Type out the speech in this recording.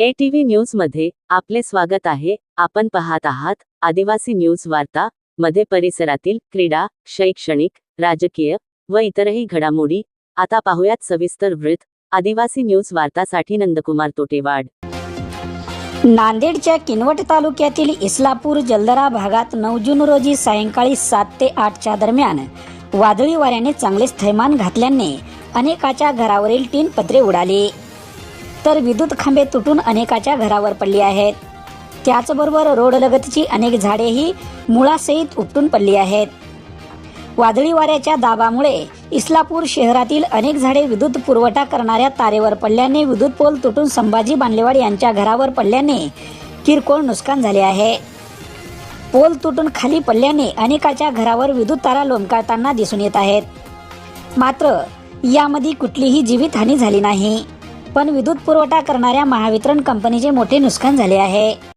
ATV न्यूजमध्ये आपले स्वागत आहे. आपण पाहत आहात आदिवासी न्यूज वार्ता मध्ये परिसरातील क्रीडा शैक्षणिक राजकीय व इतरही घडामोडी. आता पाहुयात सविस्तर वृत्त. आदिवासी न्यूज वार्तासाठी नंदकुमार तोटेवाड. नांदेडच्या किनवट तालुक्यातील इस्लापूर जलदरा भागात नऊ जून रोजी सायंकाळी सात ते आठच्या दरम्यान वादळी वाऱ्याने चांगलेच थैमान घातल्याने अनेकाच्या घरावरील टीन पत्रे उडाली. तर विद्युत खांबे तुटून अनेकाच्या घरावर पडली आहेत. त्याचबरोबर रोडलगतची अनेक झाडेही मुळासहित उपटून पडली आहेत. वादळी वाऱ्याच्या दाबामुळे इस्लापूर शहरातील अनेक झाडे विद्युत पुरवठा करणाऱ्या तारेवर पडल्याने विद्युत पोल तुटून संभाजी बांडलेवाड यांच्या घरावर पडल्याने किरकोळ नुकसान झाले आहे. पोल तुटून खाली पडल्याने अनेकाच्या घरावर विद्युत तारा लोंबकाळताना दिसून येत आहेत. मात्र यामध्ये कुठलीही जीवितहानी झाली नाही. पण विद्युत पुरवठा करणाऱ्या महावितरण कंपनीचे मोठे नुकसान झाले आहे.